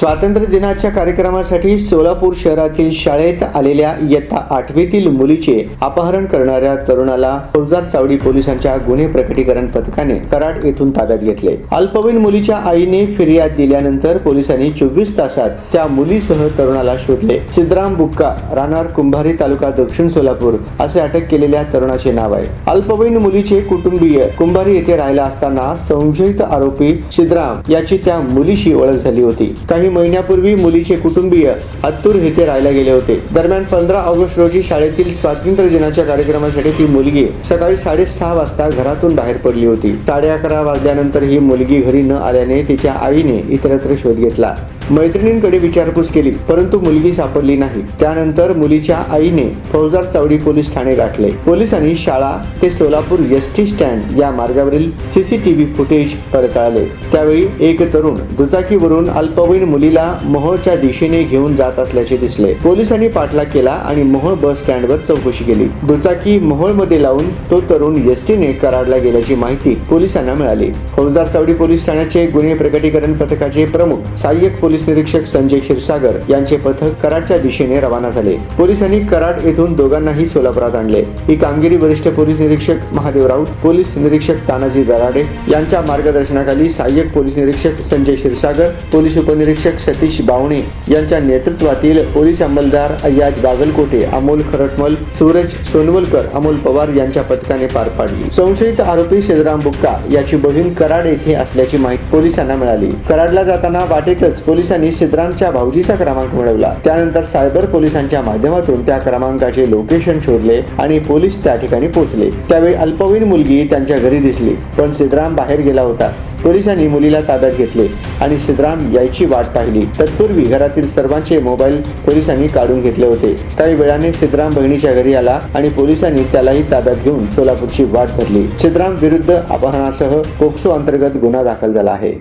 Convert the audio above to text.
स्वातंत्र्य दिनाच्या कार्यक्रमासाठी सोलापूर शहरातील शाळेत आलेल्या इयत्ता आठवीतील मुलीचे अपहरण करणाऱ्या तरुणाला फौजदार चावडी पोलिसांच्या गुन्हे प्रकटीकरण पथकाने कराड येथून ताब्यात घेतले. अल्पवयीन मुलीच्या आईने फिर्याद दिल्यानंतर पोलिसांनी चोवीस तासात त्या मुलीसह तरुणाला शोधले. सिद्धराम बुक्का राहणार कुंभारी तालुका दक्षिण सोलापूर असे अटक केलेल्या तरुणाचे नाव आहे. अल्पवयीन मुलीचे कुटुंबीय कुंभारी येथे राहिला असताना संशयित आरोपी सिद्धराम याची त्या मुलीशी ओळख झाली होती. काही महिन्यापूर्वी मुलीचे कुटुंबीय अत्तूर येथे राहायला गेले होते. दरम्यान पंधरा ऑगस्ट रोजी शाळेतील स्वातंत्र्य दिनाच्या कार्यक्रमासाठी ती मुलगी सकाळी साडेसहा वाजता घरातून बाहेर पडली होती. साडे अकरा वाजल्यानंतर ही मुलगी घरी न आल्याने तिच्या आईने इतरत्र शोध घेतला. मैत्रिणींकडे विचारपूस केली परंतु मुलगी सापडली नाही. त्यानंतर मुलीच्या आईने फौजदार चावडी पोलीस ठाणे गाठले. पोलिसांनी शाळा ते सोलापूर एस टी स्टँड या मार्गावरील सीसीटीव्ही फुटेज पडताळले त्यावेळी एक तरुण दुचाकीवरून अल्पवयीन मुलीला मोहोळच्या दिशेने घेऊन जात असल्याचे दिसले. पोलिसांनी पाठलाग केला आणि मोहोळ बस स्टँडवर चौकशी केली. दुचाकी मोहोळमध्ये लावून तो तरुण एस टीने कराडला गेल्याची माहिती पोलिसांना मिळाली. फौजदार चावडी पोलीस ठाण्याचे गुन्हे प्रकटीकरण पथकाचे प्रमुख सहाय्यक पोलीस पोलीस निरीक्षक संजय क्षीरसागर यांचे पथक कराडच्या दिशेने रवाना झाले. पोलिसांनी कराड येथून दोघांनाही सोलापुरात आणले. ही कामगिरी वरिष्ठ पोलीस निरीक्षक महादेव राऊत पोलीस निरीक्षक तानाजी दराडे यांच्या मार्गदर्शनाखाली सहाय्यक पोलीस निरीक्षक संजय क्षीरसागर पोलीस उपनिरीक्षक सतीश बावणे यांच्या नेतृत्वातील पोलीस अंमलदार अय्याज बागलकोटे अमोल खरटमल सूरज सोनवलकर अमोल पवार यांच्या पथकाने पार पाडली. संशयित आरोपी सिद्धराम बुक्का याची बहीण कराड येथे असल्याची माहिती पोलिसांना मिळाली. कराडला जाताना वाटेतच पोलीस पोलिसांनी सिद्धरामच्या भाऊजीचा क्रमांक मिळवला. त्यानंतर सायबर पोलिसांच्या माध्यमातून त्या क्रमांकाचे लोकेशन शोधले आणि पोलीस त्या ठिकाणी पोहोचले. त्यावेळी अल्पवयीन मुलगी त्यांच्या घरी दिसली पण सिद्राम बाहेर गेला होता. पोलिसांनी मुलीला ताब्यात घेतले आणि सिद्धराम यायची वाट पाहिली. तत्पूर्वी घरातील सर्वांचे मोबाईल पोलिसांनी काढून घेतले होते. काही वेळाने सिद्धराम बहिणीच्या घरी आला आणि पोलिसांनी त्यालाही ताब्यात घेऊन सोलापूरची वाट धरली. सिद्धराम विरुद्ध अपहरणासह पोक्सो अंतर्गत गुन्हा दाखल झाला आहे.